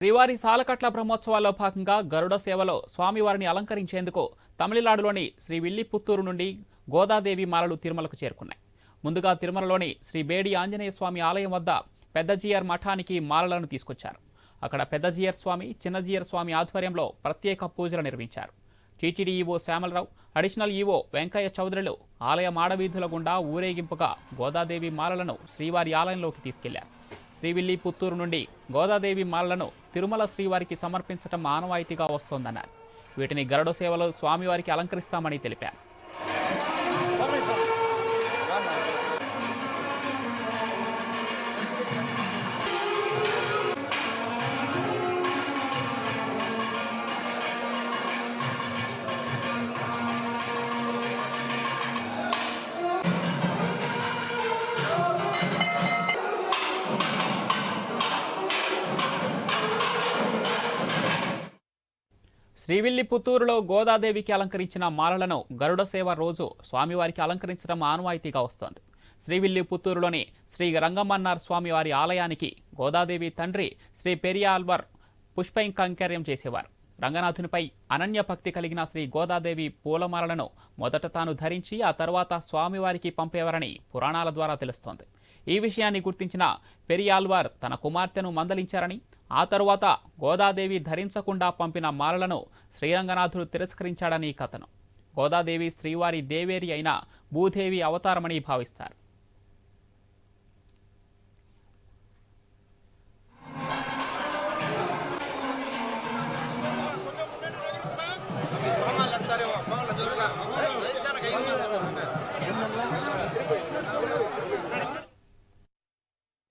శ్రీవారి సాలకట్ల బ్రహ్మోత్సవాల్లో భాగంగా గరుడ సేవలో స్వామివారిని అలంకరించేందుకు తమిళనాడులోని శ్రీ విల్లిపుత్తూరు నుండి గోదాదేవి మాలలు తిరుమలకు చేరుకున్నాయి. ముందుగా తిరుమలలోని శ్రీ బేడి ఆంజనేయ స్వామి ఆలయం వద్ద పెద్దజీయర్ మఠానికి మాలలను తీసుకొచ్చారు. అక్కడ పెద్దజీయర్ స్వామి చిన్నజీయర్ స్వామి ఆధ్వర్యంలో ప్రత్యేక పూజలు నిర్మించారు TTD EO Syamalarao additional EO Venkaiah చౌదరులు ఆలయ మాడవీధుల గుండా ఊరేగింపుగా గోదాదేవి మాలలను శ్రీవారి ఆలయంలోకి తీసుకెళ్ళారు. శ్రీవిల్లి పుత్తూరు నుండి గోదాదేవి మాలలను తిరుమల శ్రీవారికి సమర్పించడం ఆనవాయితీగా వస్తోందన్నారు. వీటిని గరుడ సేవలో స్వామివారికి అలంకరిస్తామని తెలిపారు. శ్రీవిల్లి పుత్తూరులో గోదాదేవికి అలంకరించిన మాలలను గరుడ సేవ రోజు స్వామివారికి అలంకరించడం ఆనవాయితీగా వస్తోంది. శ్రీవిల్లి పుత్తూరులోని శ్రీ రంగమన్నార్ స్వామివారి ఆలయానికి గోదాదేవి తండ్రి శ్రీ పెరియాల్వర్ పుష్పైంకైంకర్యం చేసేవారు. రంగనాథునిపై అనన్య భక్తి కలిగిన శ్రీ గోదాదేవి పూలమాలలను మొదట తాను ధరించి ఆ తర్వాత స్వామివారికి పంపేవారని పురాణాల ద్వారా తెలుస్తోంది. ఈ విషయాన్ని గుర్తించిన పెరియాల్వార్ తన కుమార్తెను మందలించారని ఆ తరువాత గోదాదేవి ధరించకుండా పంపిన మాలలను శ్రీరంగనాథుడు తిరస్కరించాడని కథనం. గోదాదేవి శ్రీవారి దేవేరి అయిన భూదేవి అవతారమని భావిస్తారు.